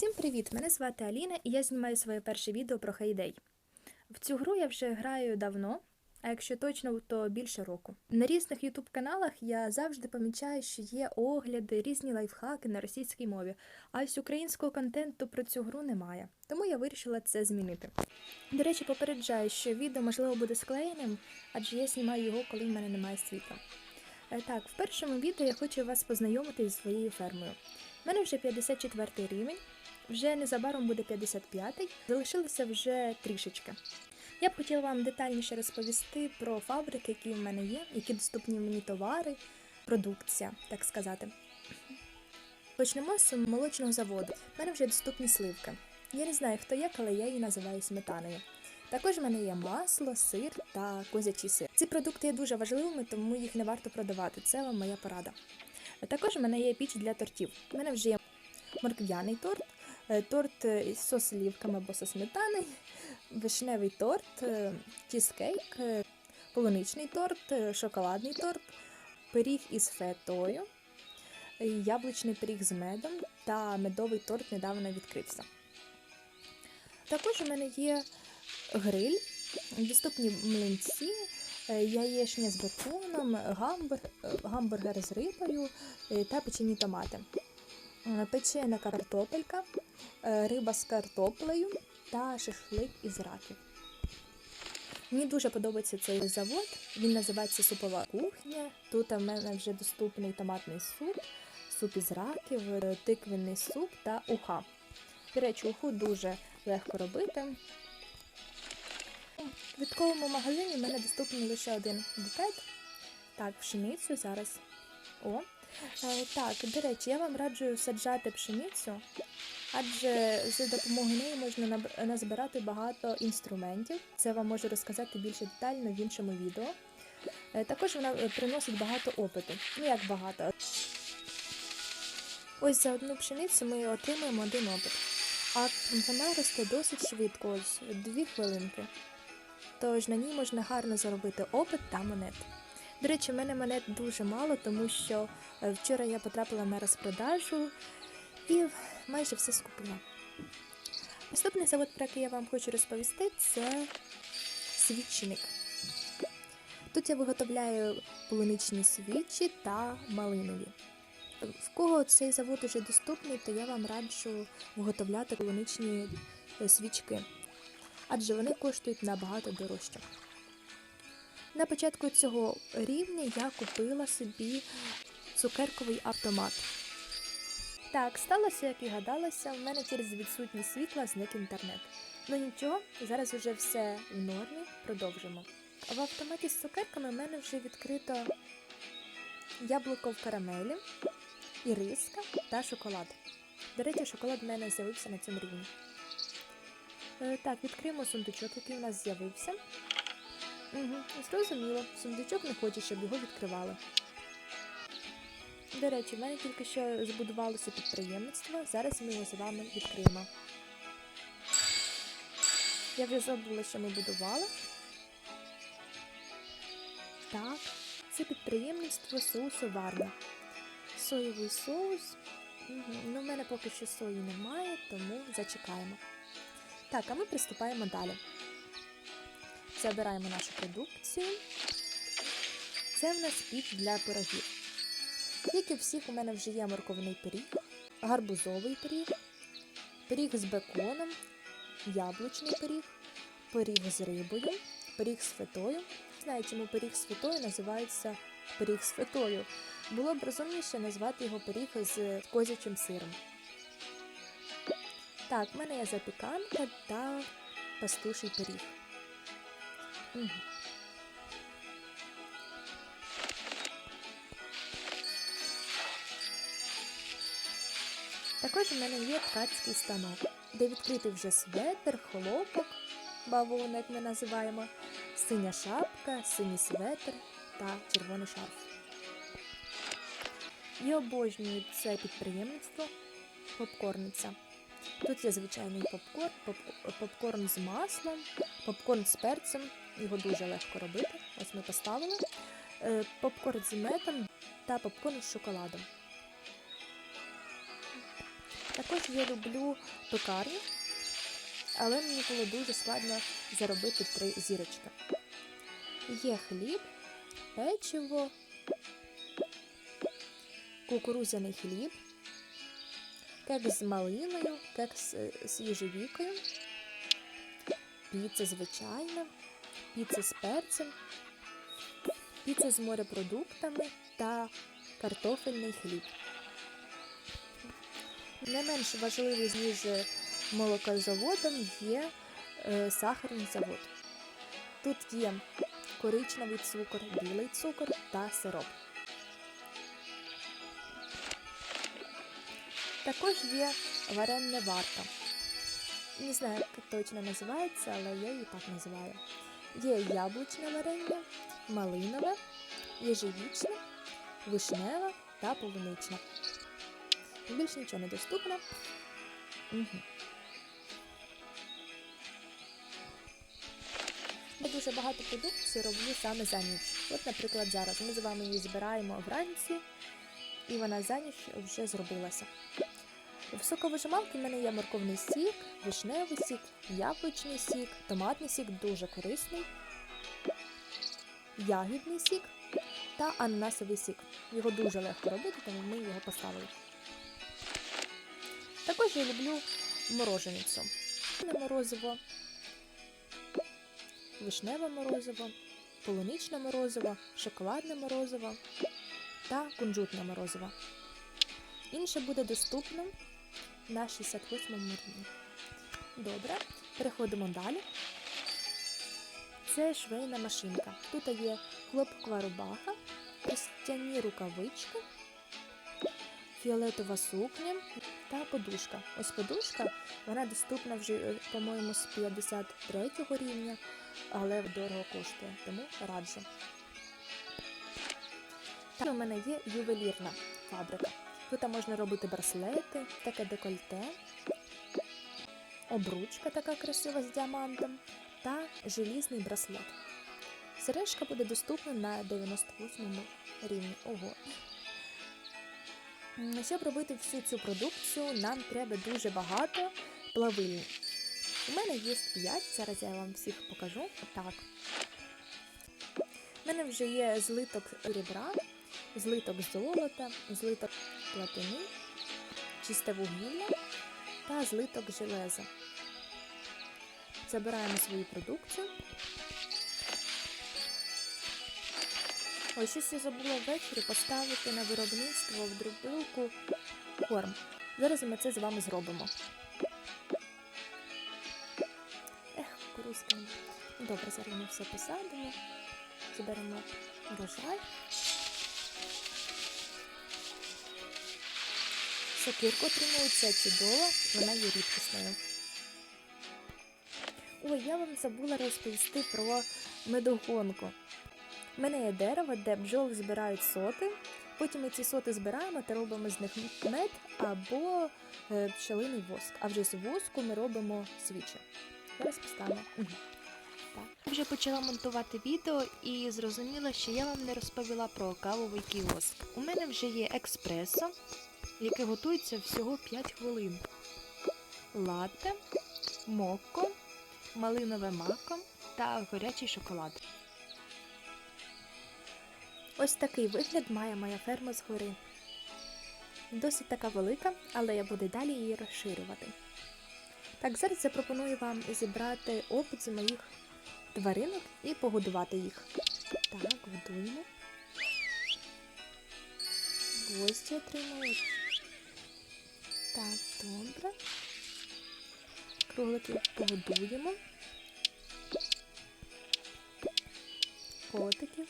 Всім привіт! Мене звати Аліна і я знімаю своє перше відео про Хейдей. В цю гру я вже граю давно, а якщо точно, то більше року. На різних ютуб каналах я завжди помічаю, що є огляди, різні лайфхаки на російській мові, а ось українського контенту про цю гру немає. Тому я вирішила це змінити. До речі, попереджаю, що відео можливо буде склеєним, адже я знімаю його, коли в мене немає світла. Е, Так, в першому відео я хочу вас познайомити зі своєю фермою. У мене вже 54 рівень, вже незабаром буде 55-й, залишилося вже трішечки. Я б хотіла вам детальніше розповісти про фабрики, які в мене є, які доступні мені товари, продукція, так сказати. Почнемо з молочного заводу. У мене вже доступні сливки. Я не знаю, хто як, але я її називаю сметаною. Також в мене є масло, сир та козячий сир. Ці продукти є дуже важливими, тому їх не варто продавати. Це вам моя порада. Також у мене є піч для тортів. У мене вже є морквяний торт, торт е, із со слівками або со сметаною, вишневий торт, е, чізкейк, е, полуничний торт, е, шоколадний торт, пиріг із фетою, е, яблучний пиріг з медом та медовий торт недавно відкрився. Також у мене є гриль, доступні млинці, е, яєчня з беконом, гамбург, е, гамбургер з рибою е, та печені томати. Е, Печена картопелька, е, риба з картоплею та шашлик із раків. Мені дуже подобається цей завод. Він називається Супова кухня. Тут в мене вже доступний томатний суп, суп із раків, е, тиквенний суп та уха. До речі, уху дуже легко робити. В квітковому магазині в мене доступний лише один букет. Так, пшеницю зараз. О. Е, так, до речі, я вам раджу саджати пшеницю, адже за допомогою неї можна назбирати багато інструментів. Це вам можу розказати більше детально в іншому відео. Е, також вона е, приносить багато опиту. Ну як багато. Ось за одну пшеницю ми отримуємо один опит. А вона росте досить швидко, ось дві хвилинки. Тож на ній можна гарно заробити опит та монет. До речі, в мене монет дуже мало, тому що е, вчора я потрапила на розпродажу і майже все скупила. Наступний завод, про який я вам хочу розповісти, це свічник. Тут я виготовляю полуничні свічі та малинові. В кого цей завод уже доступний, то я вам раджу виготовляти полуничні е, свічки, адже вони коштують набагато дорожче. На початку цього рівня я купила собі цукерковий автомат. Так, сталося, як і гадалося, в мене через відсутність світла зник інтернет. Ну нічого, зараз вже все в нормі, продовжимо. В автоматі з цукерками в мене вже відкрито яблуко в карамелі, іриска та шоколад. До речі, шоколад в мене з'явився на цьому рівні. Е, Так, відкриємо сундучок, який у нас з'явився. Угу, зрозуміло. Сундучок не хоче, щоб його відкривали. До речі, в мене тільки що збудувалося підприємництво. Зараз ми його з вами відкриємо. Я вже забула, що ми будували. Так, це підприємництво соусу соусоварне. Соєвий соус. Угу. Ну, в мене поки що сої немає, тому зачекаємо. Так, а ми приступаємо далі. Забираємо нашу продукцію. Це в нас піч для пирогів. Як і всіх, у мене вже є морковний пиріг, гарбузовий пиріг, пиріг з беконом, яблучний пиріг, пиріг з рибою, пиріг з фетою. Знаю, чому пиріг з фетою називається пиріг з фетою. Було б розумніше назвати його пиріг з козячим сиром. Так, в мене є запіканка та пастуший пиріг. Мгм. Також у мене є ткацький станок, де відкритий вже светр, хлопок, бавовна, як ми називаємо, синя шапка, синій светр та червоний шарф. Я обожнюю це підприємництво попкорниця. Тут є звичайний попкорн, поп- попкорн з маслом, попкорн з перцем. Його дуже легко робити. Ось ми поставили. Е, Попкорн з медом та попкорн з шоколадом. Також я люблю пекарню, але мені було дуже складно заробити три зірочки. Є хліб, печиво, кукурудзяний хліб, кекс з малиною, кекс е, з їжевікою, піца звичайна, піца з перцем, піца з морепродуктами та картофельний хліб. Не менш важливий, ніж молокозаводом, є е, сахарний завод. Тут є коричневий цукор, білий цукор та сироп. Також є варенна варка. Не знаю, як точно називається, але я її так називаю. Є яблучне варення, малинове, єжевічне, вишневе та полуничне. Більше нічого не доступно. Угу. Я дуже багато продукції роблю саме за ніч. От, наприклад, зараз ми з вами її збираємо вранці, і вона за ніч вже зробилася. В соковижималці в мене є морковний сік, вишневий сік, яблучний сік, томатний сік дуже корисний, ягідний сік та ананасовий сік. Його дуже легко робити, тому ми його поставили. Також я люблю мороженицю. Морозиво, вишневе морозиво, полуничне морозиво, шоколадне морозиво та кунжутне морозиво. Інше буде доступно на 68 рівні. Добре, переходимо далі. Це швейна машинка. Тут є хлопкова рубаха, костяні рукавички, фіолетова сукня та подушка. Ось подушка, вона доступна вже, е, по-моєму, з 53 рівня, але дорого коштує, тому раджу. Та у мене є ювелірна фабрика. Тут можна робити браслети, таке декольте, обручка така красива з діамантом та желізний браслет. Сережка буде доступна на 98 рівні. Ого. Щоб робити всю цю продукцію, нам треба дуже багато плавильні. У мене є 5, зараз я вам всіх покажу. Так. У мене вже є злиток ребра, злиток золота, злиток платини, чисте вугілля та злиток железа. Забираємо свою продукцію. Ось щось я забула ввечері поставити на виробництво в дробилку корм. Зараз ми це з вами зробимо. Ех, кукурузка. Добре, зараз ми все посадимо, заберемо урожай. Сокирку отримую, це чудово, вона є рідкісною. Ой, я вам забула розповісти про медогонку. У мене є дерево, де бджоли збирають соти. Потім ми ці соти збираємо та робимо з них мед або е, пчелиний воск. А вже з воску ми робимо свічі. Зараз поставимо. Я вже почала монтувати відео і зрозуміла, що я вам не розповіла про кавовий кіоск. У мене вже є експресо, яке готується всього 5 хвилин. Латте, мокко, малинове мако та гарячий шоколад. Ось такий вигляд має моя ферма згори. Досить така велика, але я буду далі її розширювати. Так, зараз я пропоную вам зібрати опит з моїх тваринок і погодувати їх. Так, годуємо. Гості отримують. Так, добре. Кроликів погодуємо. Котиків.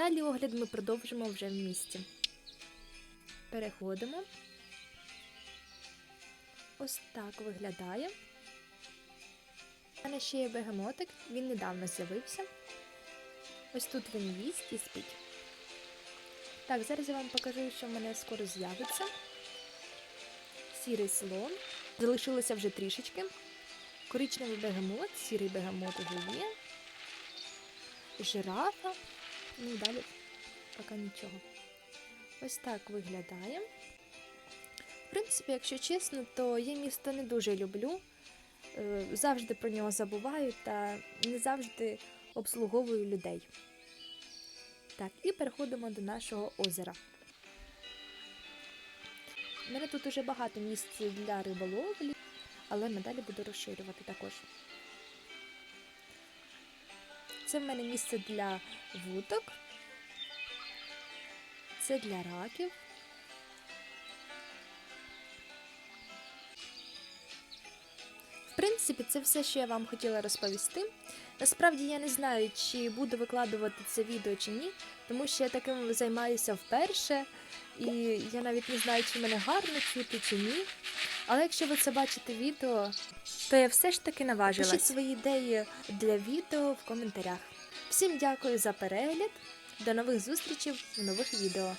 Далі огляд ми продовжимо вже в місті. Переходимо. Ось так виглядає. У мене ще є бегемотик, він недавно з'явився. Ось тут він їсть і спить. Так, зараз я вам покажу, що в мене скоро з'явиться. Сірий слон. Залишилося вже трішечки. Коричневий бегемот, сірий бегемот уже є. Жирафа. Ну і далі поки нічого. Ось так виглядає. В принципі, якщо чесно, то я місто не дуже люблю. Е, Завжди про нього забуваю та не завжди обслуговую людей. Так, і переходимо до нашого озера. У мене тут уже багато місць для риболовлі, але надалі буду розширювати також. Це в мене місце для вуток. Це для раків. Принципі, це все, що я вам хотіла розповісти. Насправді я не знаю, чи буду викладувати це відео чи ні, тому що я таким займаюся вперше, і я навіть не знаю, чи мене гарно чути чи ні. Але якщо ви це бачите відео, то я все ж таки наважилась. Пишіть свої ідеї для відео в коментарях. Всім дякую за перегляд. До нових зустрічей в нових відео.